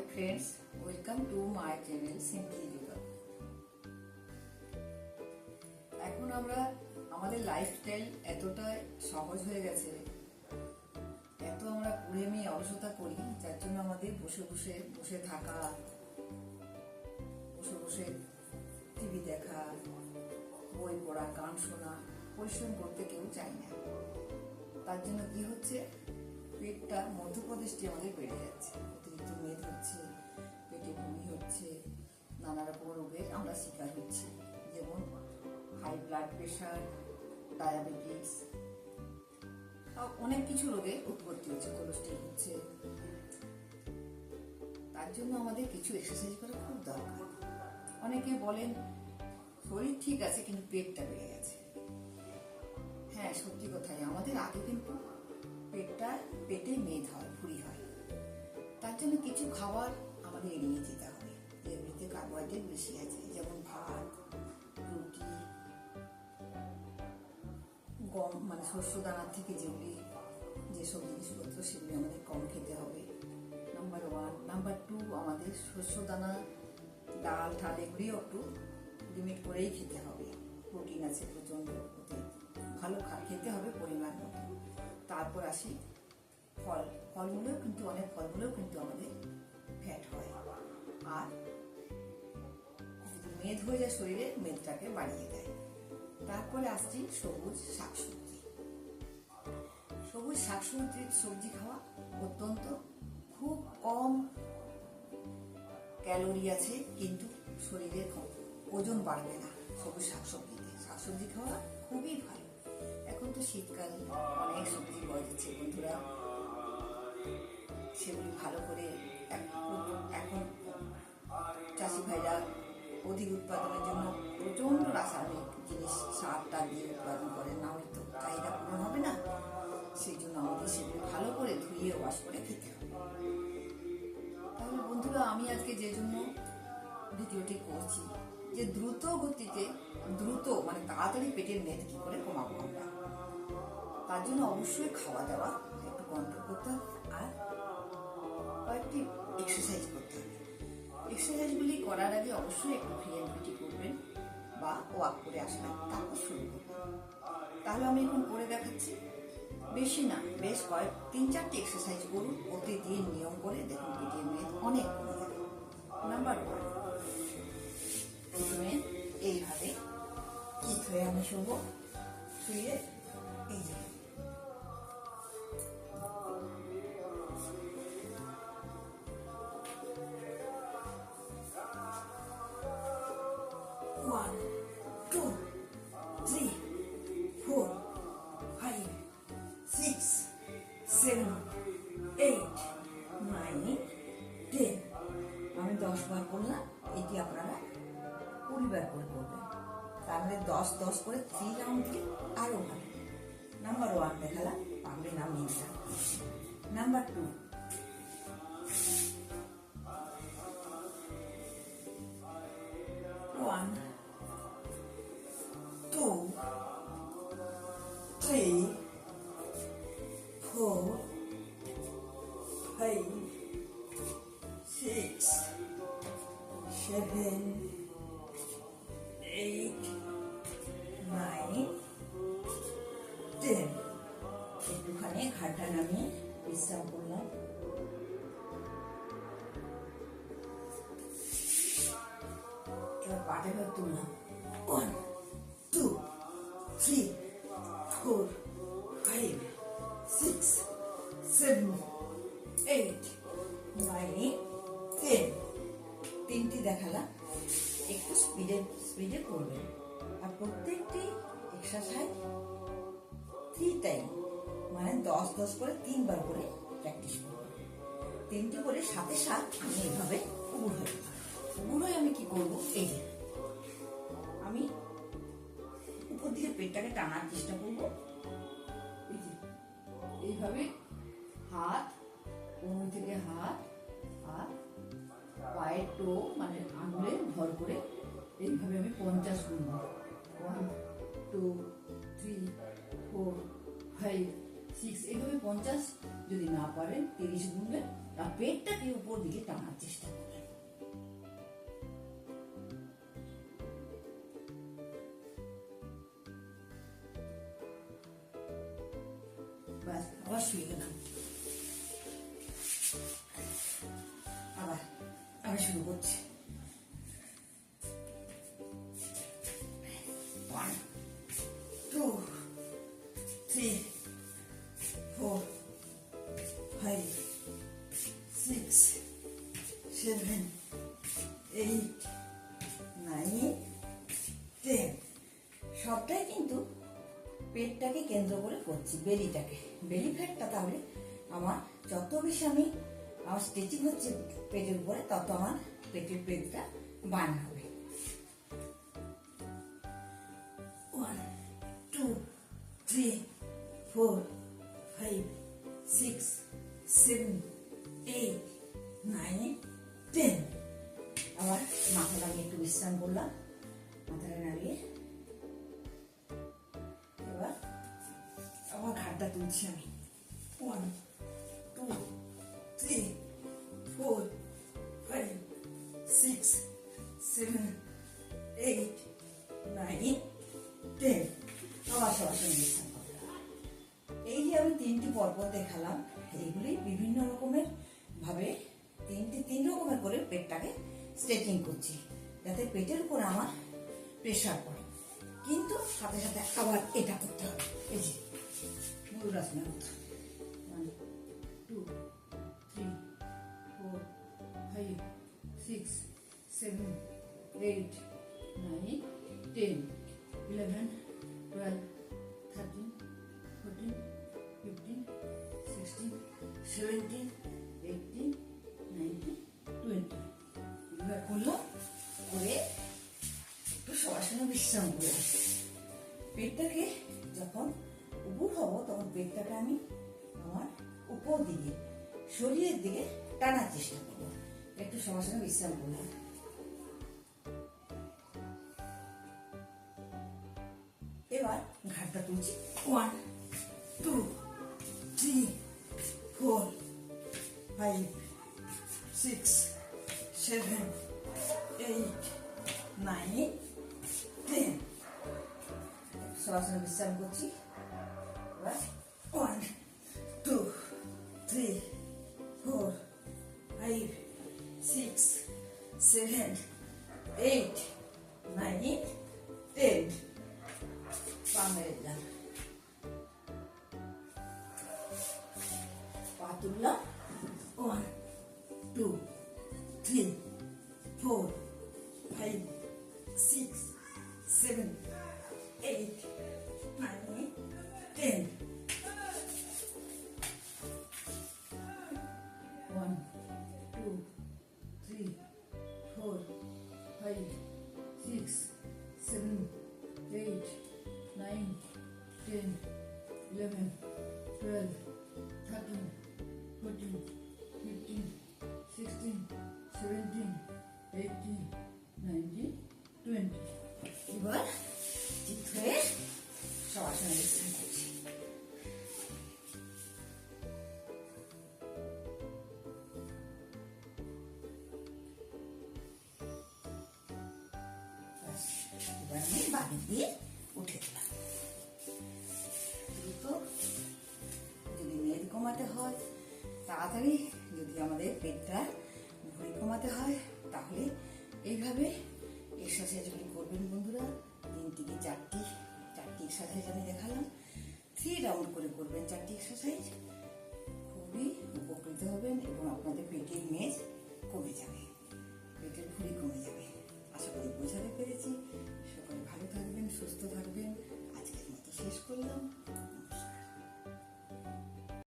Hi friends welcome to my channel simply yoga এখন আমরা আমাদের লাইফস্টাইল এতটা সহজ হয়ে গেছে, এত আমরা কুড়েমি অলসতা করি, যার জন্য আমাদের বসে বসে বসে থাকা, বসে বসে টিভি দেখা, বই পড়া, গান শোনা, পরিশ্রম করতে কেউ চায় না। তার জন্য কি হচ্ছে? পেটটা মধ্যপ্রদেশটি আমাদের বেড়ে যাচ্ছে। অতিরিক্ত মেদ হচ্ছে পেটে বমি হচ্ছে নানা রকম রোগের আমরা শিকার হচ্ছি যেমন হাই ব্লাড প্রেশার ডায়াবেটিস অনেক কিছু রোগের উৎপত্তি হচ্ছে কোলেস্ট্রল হচ্ছে তার জন্য আমাদের কিছু এক্সারসাইজ করা খুব দরকার। অনেকে বলেন শরীর ঠিক আছে, কিন্তু পেটটা বেড়ে গেছে হ্যাঁ সত্যি কথাই আমাদের আগে কিন্তু পেটটা, পেটে মেদ হয়, ভুড়ি হয়। তার জন্য কিছু খাবার আমাদের এড়িয়ে যেতে হবে। যেগুলিতে কার্বোহাইড্রেট বেশি আছে, যেমন ভাত, রুটি, গম মানে শস্য দানার থেকে যেগুলি, যেসব জিনিসপত্র সেগুলি আমাদের কম খেতে হবে। নাম্বার ওয়ান নাম্বার টু আমাদের শস্য দানা ডাল ঠাল এগুলিও একটু লিমিট করেই খেতে হবে। প্রোটিন আছে প্রচণ্ড ভালো খেতে হবে পরিমাণ মতো। তারপর আসি ফল ফলগুলোও কিন্তু অনেক, ফলগুলোও কিন্তু আমাদের ফ্যাট হয়। আর মেদ হয়ে যায় শরীরে, মেদটাকে বাড়িয়ে দেয়। তারপরে আসছি সবুজ শাকসবজি। সবুজ শাকসবজি সবজি খাওয়া অত্যন্ত খুব কম ক্যালোরি আছে, কিন্তু শরীরে ওজন বাড়বে না সবুজ শাকসবজিতে। শাকসবজি খাওয়া খুবই ভালো। এখন তো শীতকাল, অনেক সবজি পাওয়া যাচ্ছে বন্ধুরা। সেগুলি ভালো করে এখন চাষি ভাইরা অধিক উৎপাদনের জন্য প্রচণ্ড রাসায়নিক জিনিস সার টার দিয়ে উৎপাদন করে। না হলে তো চাহিদা পূরণ হবে না। সেই জন্য আমাদের সেগুলি ভালো করে ধুয়ে ওয়াশ করে খেতে হবে। তাহলে বন্ধুরা, আমি আজকে যে জন্য ভিডিওটি করছি, যে দ্রুত গতিতে, দ্রুত মানে তাড়াতাড়ি পেটের মেদ কি করে কমাবো আমরা, তার জন্য অবশ্যই খাওয়া দাওয়া একটু কন্ট্রোল করতে হবে। আর কয়েকটি এক্সারসাইজ করতে হবে। এক্সারসাইজগুলি করার আগে অবশ্যই একটু ফ্রি অ্যান্ড করবেন বা ওয়াক করে আসবেন, তারপর শুরু করবেন। তাহলে আমি এখন করে দেখাচ্ছি। বেশি না, বেশ কয়েক, তিন চারটি এক্সারসাইজ করুন প্রতিদিন নিয়ম করে দেখুন পেটের মেদ অনেক কমে যাবে নাম্বার ওয়ান প্রথমে এইভাবে ঠিক হয়ে আমি শোবো শুয়ে এই যে nine, টেন আমি দশ বার করলাম এটি আপনারা কুড়ি বার করে করবেন। তার মানে দশ দশ করে থ্রি রাউন্ড দিয়ে আরও ভালো। নাম্বার ওয়ান দেখালাম আপনি নাম নিয়ে নাম্বার টু তুললাম one two three four five six seven eight nine ten তিনটি দেখালাম। একটু স্পিডে স্পিডে করবেন আর প্রত্যেকটি এক্সারসাইজ থ্রি টাইম মানে দশ দশ করে তিনবার করে প্র্যাকটিস করবেন তিনটি করে সাথে সাথ আমি এভাবে উবুর হয়ে উবুর হয়ে আমি কি করব? এই পেটটাকে টানার চেষ্টা করব। এইভাবে হাত, কোমর থেকে হাত আর পায়ের টো মানে আঙুলে ভর করে এইভাবে আমি পঞ্চাশ গুনব one two three four five six এইভাবে পঞ্চাশ যদি না পারেন, তিরিশ গুনবেন আর পেটটাকে উপর দিকে টানার আবার শুয়ে গেলাম আবার আবার শুরু করছি। Three four five six seven eight nine ten সবটাই কিন্তু পেটটাকে কেন্দ্র করে করছি, বেলিটাকে। বেলি ফ্যাটটা তাহলে আমার যত বেশি আমি, আমার স্টিচিং হচ্ছে পেটের উপরে, তত আমার পেটের পেটটা বান হবে। One two three four five six seven eight nine ten আবার মাথা লাগিয়ে একটু বিশ্রাম করলাম, মাথাটা নাড়িয়ে ঘাটটা তুলছি আমি one two three four five six seven eight nine ten আবার সবার সঙ্গে এই যে আমি তিনটি পর্বত দেখালাম এইগুলি বিভিন্ন রকমের ভাবে, তিনটি তিন রকমের করে পেটটাকে স্ট্রেচিং করছি, যাতে পেটের উপর আমার প্রেশার পড়ে। কিন্তু সাথে সাথে আবার এটা করতে হবে। এই যে। ময়ূরাসনের মতো one two three four five six seven eight nine ten eleven twelve thirteen fourteen fifteen sixteen seventeen eighteen nineteen twenty এবার করলাম করে একটু সবার সঙ্গে বিশ্রাম করে পেটটাকে যখন উপর হব তখন পেটটাকে আমি আমার উপর দিকে শরীরের দিকে টানার চেষ্টা করব। একটু সবার সঙ্গে বিশ্রাম করলাম এবার ঘাটটা তুলছি। One two three four five six seven eight nine ten সরাসরি বিশ্রাম করছি। এবার টোয়েন্টি এবার ঠিক হয়ে এবার আমি বাড়ি দিয়ে উঠে দিলাম দ্রুত যদি মেদ কমাতে হয় তাড়াতাড়ি যদি আমাদের পেটটা ভুঁড়ি কমাতে হয় তাহলে এইভাবে এক্সারসাইজগুলি করবেন বন্ধুরা। তিন থেকে চারটি চারটি এক্সারসাইজ আমি দেখালাম। থ্রি রাউন্ড করে করবেন চারটি এক্সারসাইজ খুবই উপকৃত হবেন এবং আপনাদের পেটের মেজ কমে যাবে। পেটের ভুঁড়ি কমে যাবে। আশা করি বোঝাতে পেরেছি। সকলে ভালো থাকবেন, সুস্থ থাকবেন। আজকের মতো শেষ করলাম। নমস্কার।